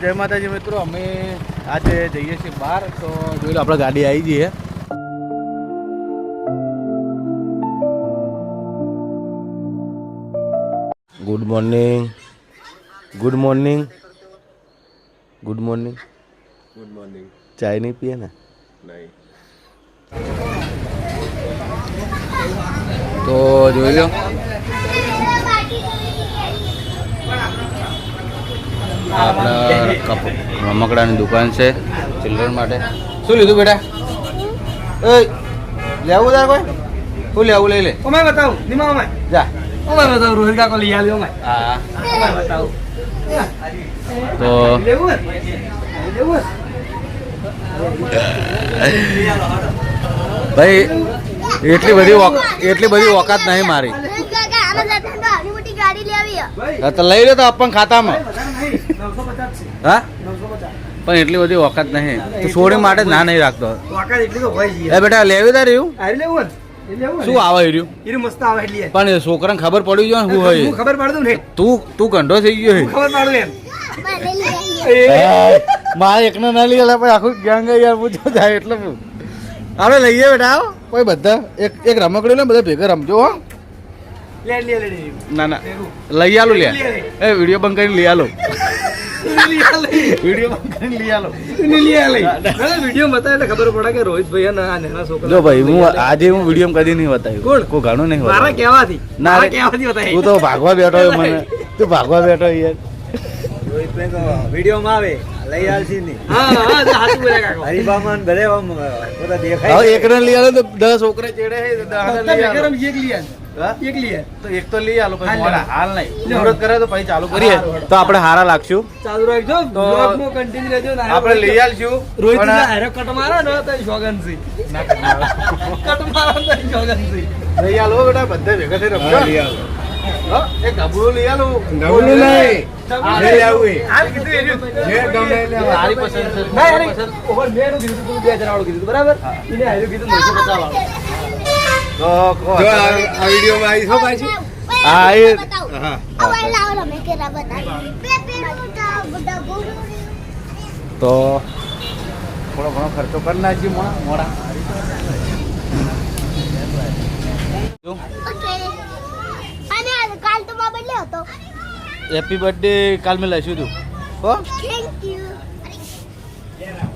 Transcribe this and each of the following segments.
જય માતાજી મિત્રો અમે આજે જઈએ છીએ બહાર તો જોઈ લો આપણે ગાડી આવી જઈએ good morning good morning good morning good morning ચાય નહીં પીએ ને? નહીં. તો જોઈ લો. આપણે રમકડાની દુકાન છે ચિલ્ડ્રન માટે. શું લીધું બેટા? એ લેવું તાર કોઈ? શું લેવું લઈ લે? ઓમે બતાવું નિમા ઓમે જા. ઓમે બતાવું રોહિત કાકો લઈ આવ્યો ઓમે હા. ઓમે બતાવું. તો લેવું લેવું ભાઈ એટલી બધી એટલી બધી ઓકાત નહીં મારી. તો લઈ લે તો આપણ ખાતામાં. હા? પણ એટલી બધી વખત નહીં. તો છોડી માટે ના નહીં રાખતો. વાકા એટલી તો હોય છે એ બેટા લેવી તાર રહ્યું લેવું ને? એ લેવું શું આવે રહ્યું? મસ્ત આવે એટલે. પણ છોકરાને ખબર પડી જાય શું હું હોય ખબર પાડ ને. તું તું ગંઢો થઈ ગયો ખબર પાડું એમ. મારે એકને ના લઈ પછી આખું ગેંગ યાર પૂછો જાય એટલે આપણે લઈએ બેટા આવો કોઈ બધા એક એક રમકડું ને બધા ભેગા રમજો હો. લે લે લે લે. ના ના. લઈ આલો લે. એ વીડિયો બંધ કરીને લઈ આલો. જો ભાઈ હું આજે હું વીડિયો કદી નહીં બતાવ્યું. કોણ? કોઈ ઘણું નહીં મારા કહેવાથી. ના કહેવાથી તું તો ભાગવા બેઠો મને. તું ભાગવા બેઠો યાર. વીડિયો માં આવે. લઈ આવશી નહીં હા હા હાચું બોલ્યા કાકો. હરિબામન ભલે આમ બધા હવે દેખાય લઈ આલો તો દસ છોકરા ચેડે તો લઈ. એક લઈ. એક લઈ તો એક તો લઈ આલો પછી હાલ નહીં. મુહૂર્ત કરે તો પછી ચાલુ કરીએ. તો આપણે હારા લાગશું. ચાલુ રાખજો. તો બ્લોગમાં continue રહેજો. ને આપણે લઈ આલશું. રોહિત ના હારે કટ મારે ને તો કરનારા. કટ મારે. તો શોગન લઈ આલો બેટા બધે ભેગા થઈ રમજો. હા, એક ગભરું લઈ આલો. નહીં. એ. હાલ કીધું એ રહ્યું. જે ગમે એ લેવું. તારી પસંદ છે બરાબર? એને હાર્યું કીધું નવસો પચાસ વાળું. તો કહો. જો આ આ વિડીયોમાં આવી છો પાછી? હા, એ- હા. તો થોડો ઘણો ખર્ચો કરી નાખીએ મોડા મોડા તો માં હેપી બર્થડે કાલ મેં લઈશું તું. હો? થેન્ક યુ છે આમાં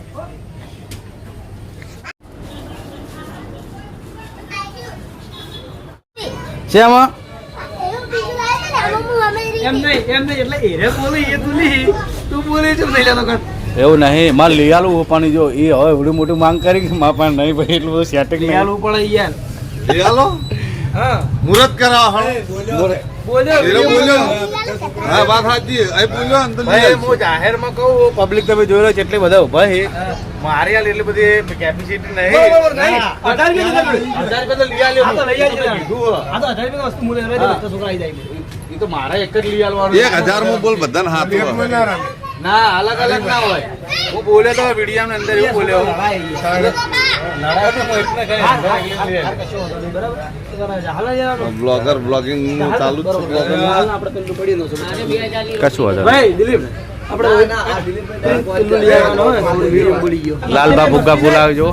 એવું બીજું લાવે ને આમાં હું અમેરિકા એમ નહીં એમ નહીં એટલે એરે બોલી એ તું નહીં તું બોલી છે નહીં લેતો કર એવું નહીં માં લઈ આલું પણ જો એ હવે એવડી મોટી માંગ કરી કે માં પણ નહીં ભાઈ એટલું બધું સેટિંગ લઈ આલું પડે યાર. લઈ આલો મુહૂર્ત કરાવો હા કહું પબ્લિક તમે છો એટલી બધા ઊભા છે મારી હાલ એટલી બધી કેપેસિટી નહીં. તો જાય. મારા એક જ લઈ આલવાનું એક હજારમાં બોલ બધાને હાથ ના અલગ અલગ ના હોય. હું બોલ્યો તો વીડિયો ની અંદર એવું બોલ્યો. બ્લોગર બ્લોગિંગ ચાલુ જ છે. બ્લોગર. કશું વાંધો ભાઈ દિલીપ આપણે પેલું લઈ આવવાનો હોય ને, આપણો વીડિયો. પડી ગયો. લાલબા ભુગ્ગા બોલાવજો.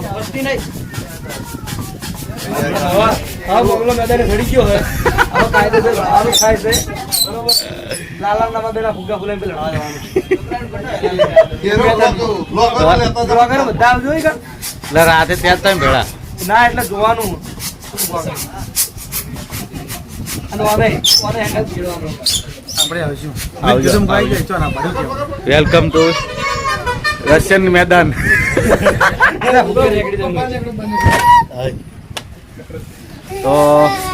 હા બોગલો મેદાને ચડી ગયો હવે કાયદેસર લડવાનું ખાય છે. બરોબર લાલા બેના ફુગ્ગા ફૂલાઈને પેલા લડવા જવાનું. બધા આવજો એટલે રાતે ત્યાં જ તમે ભેળા. ના એટલે જોવાનું. વેલકમ ટુ રશિયન મેદાન. તો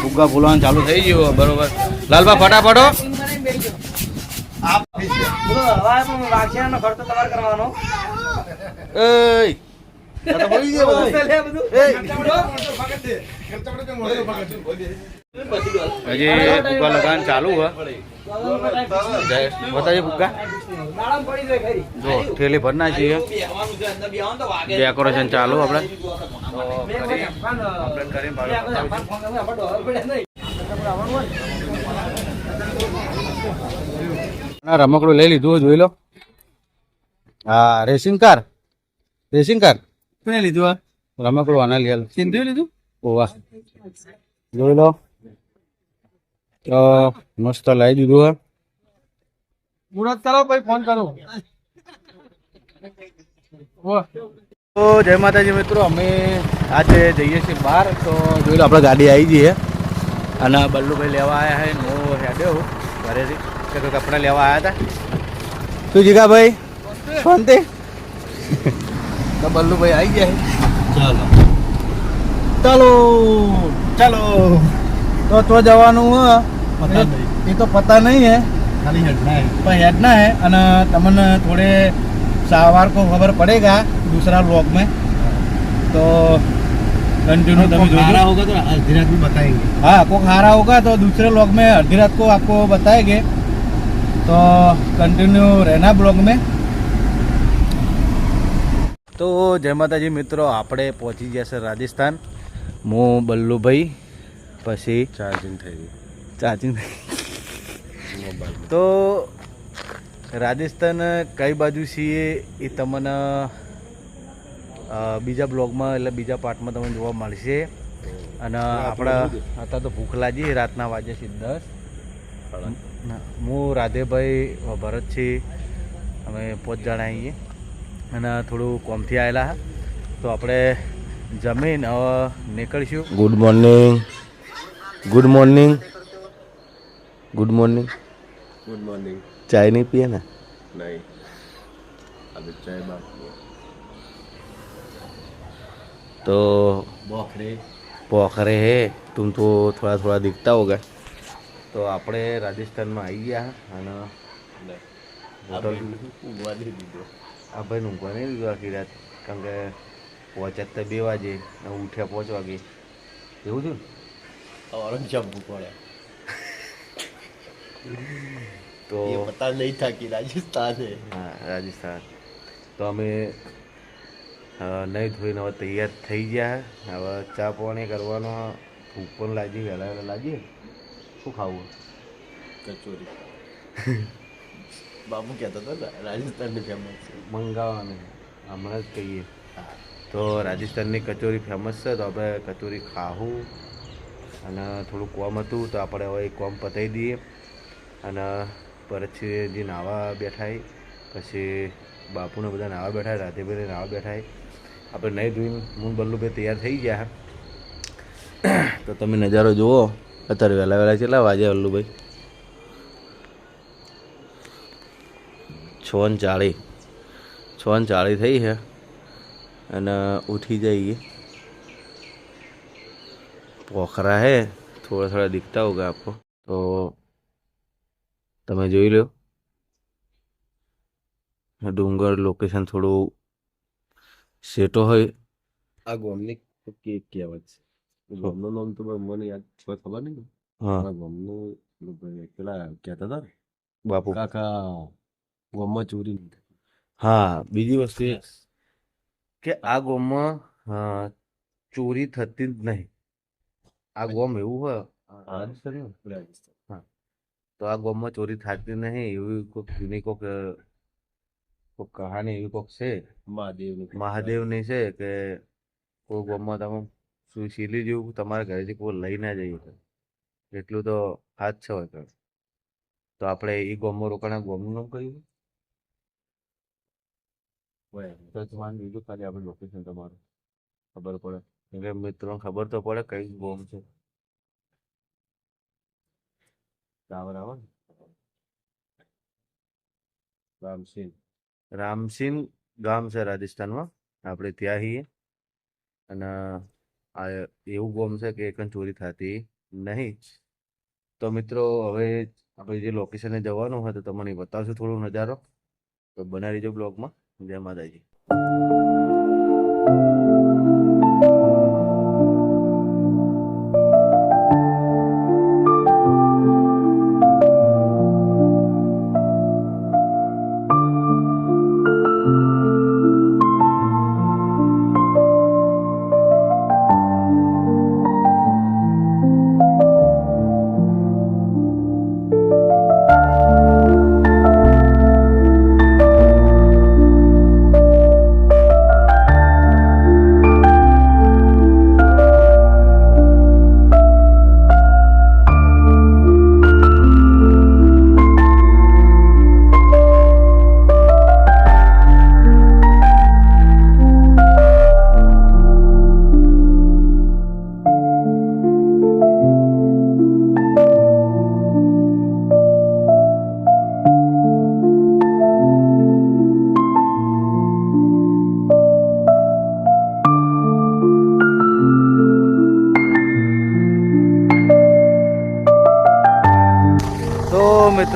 ફુગ્ગા ફૂલવાનું ચાલુ થઈ ગયું બરોબર. લાલબા ફટાફટો. હવે વાઘશેરાનો ખર્ચો તમારે કરવાનો એય હજી ભૂકા લગાન ચાલુ બતાવી ખરી. જો ઠેલી ભર નાખીએ ડેકોરેશન ચાલુ આપણે આપણે ડોલર પડ્યા નહીં. આવવાનું હોય ને. રમકડું લઈ લીધું જોઈ લો. હા રેસિંગ કાર? Racing car? કોને લીધું આ? રમકડું આના લીધેલ સિંધુ લીધું? ઓવા જોઈ લો. તો મસ્ત લાવી દીધું હા. મુરત કરો પછી ફોન કરો. તો જય માતાજી મિત્રો અમે આજે જઈએ છીએ બહાર. તો જોઈ લો આપણે ગાડી આવી જઈએ અને બલ્લુભાઈ લેવા આવ્યા હે નો હેડ્યો ઘરેથી. કે કોઈ કપડાં લેવા આવ્યા હતા શું જીગાભાઈ શાંતિ તો બલ્લુભાઈ આવી ગયા છે ચાલો ચાલો તો તો જવાનું હે પતા નહીં. એ તો પતા નહીં હે ખાલી હેડના હે पर हटना है અને તમને थोड़े सवार को खबर पड़ेगा दूसरा ब्लॉग में तो कंटिन्यू તમે खाना જોજો होगा तो आधी रात में बताएंगे हाँ आपको खारा होगा तो दूसरे ब्लॉग में आधी रात को आपको बताएंगे तो कंटिन्यू रहना ब्लॉग में તો જય માતાજી મિત્રો આપણે પહોંચી ગયા છે રાજસ્થાન હું બલ્લુભાઈ પછી ચાર્જિંગ થઈ ગયું ચાર્જિંગ તો રાજસ્થાન કઈ બાજુ છીએ એ તમને અ, બીજા બ્લોગમાં એટલે બીજા પાર્ટમાં તમને જોવા મળશે અને આપણા અત્યારે તો ભૂખ લાગી રાતના વાગે છે દસ ના, હું રાધેભાઈ ભરત છીએ અમે પાંચ જણા આવીએ અને થોડું કોમથી આવેલા તો આપણે જમીન હવે નીકળીશું good morning good morning good morning good morning ચાય નહીં પીએ ને नहीं अभी चाय बाकी तो બોખરે पोखरे है तुम तो थोड़ा थोड़ा दिखता होगा તો આપણે રાજસ્થાનમાં આવી ગયા અને હોટલ ઊંઘવા નહીં દીધો. આ ભાઈ ઊંઘવા નહીં દીધો આખી રાત કારણ કે પહોંચ્યા તો બે વાગે અને ઉઠ્યા પાંચ વાગે. એવું થયું ને? ઓરંગજાબ પડે. તો પતા નહીં થાકી રાજસ્થાને. હા રાજસ્થાન. તો અમે નહીં ધોઈને હવે તૈયાર થઈ ગયા. હવે ચા પાણી કરવાનો ભૂખ પણ લાગી વહેલા વહેલા લાગીએ શું ખાવું? કચોરી. બાપુ કહેતો હતો રાજસ્થાનની ફેમસ છે મંગાવવાની. હમણાં જ કહીએ. તો રાજસ્થાનની કચોરી ફેમસ છે તો આપણે કચોરી ખાવું અને થોડું કોમ હતું તો આપણે હવે કોમ પતાવી દઈએ. અને પછી જે નાવા બેઠા પછી બાપુને બધા નાવા બેઠા રાધેભાઈને નાવા બેઠા આપણે નહીં ધોઈને હું બલ્લુભાઈ તૈયાર થઈ ગયા. તો તમે નજારો જુઓ. અત્યારે વહેલા વહેલા કેટલા વાગે વલ્લુભાઈ છ ને ચાળી. છ ને ચાળી થઈ છે અને ઉઠી જઈએ. પોખરા હે. થોડા થોડા દિખતા હોગા આપકો તો તમે જોઈ લો. ડુંગર લોકેશન થોડું સેટો હોય. આ ગોમની કેક છે. ગોમનું નામ તો મને યાદ છે ખબર નહીં હા. ગોમનું પેલું કહેતા હતા બાપુ. કાકા ગોમમાં ચોરી હા બીજી વસ્તુ એ કે આ ગોમમાં ચોરી થતી જ નહીં. આ ગોમ એવું હોય. તો આ ગામમાં ચોરી થતી નહીં એવી કોઈક જૂની કોઈક કોઈક કહાની એવી કોઈક છે? મહાદેવ મહાદેવની છે કે કોઈ ગામમાં તમે શીલી જેવું તમારા ઘરેથી કોઈ લઈ ના જઈએ એટલું તો હાથ છે હોય તો. આપણે એ ગોમો રોકાણા ગોમનું નામ કહ્યું. તો તમારે બીજું ખાલી આપણે લોકેશન તમારું ખબર પડે. કે મિત્રોને ખબર તો પડે કઈ ગોમ છે. ટાવર આવે ને. રામસિંહ. રામસિંગ ગામ છે રાજસ્થાનમાં. આપણે ત્યાં છીએ અને આ એવું ગમશે કે એકન ચોરી થતી નહીં તો મિત્રો, હવે આપણે જે લોકેશને જવાનું હોય તો તમને બતાવશું થોડો નજારો. તો બનાવી જો બ્લોગમાં જય માતાજી.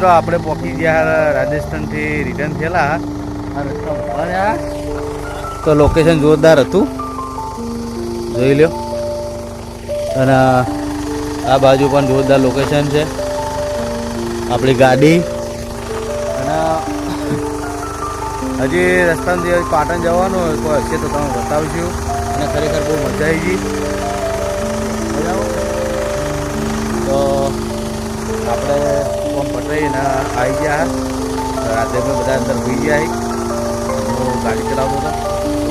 મિત્રો, આપણે પહોંચી ગયા રાજસ્થાનથી રિટર્ન થયેલા. તો લોકેશન જોરદાર હતું. જોઈ લ્યો. અને આ બાજુ પણ જોરદાર લોકેશન છે. આપણી ગાડી. અને હજી રસ્તામાં પાટણ જવાનું હોય તો હશે તો તમે બતાવજો. અને ખરેખર બહુ મજા આવી ગઈ. આવી ગયા રાતે મેં બધા અંદર ભૂઈ ગયા હું. ગાડી ચલાવતો હતો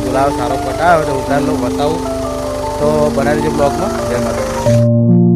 બોલાવો, સારો પટાવ્યો તો ઉતાર લો બતાવું. તો બનાવી દેજો બ્લોગમાં. જય માતા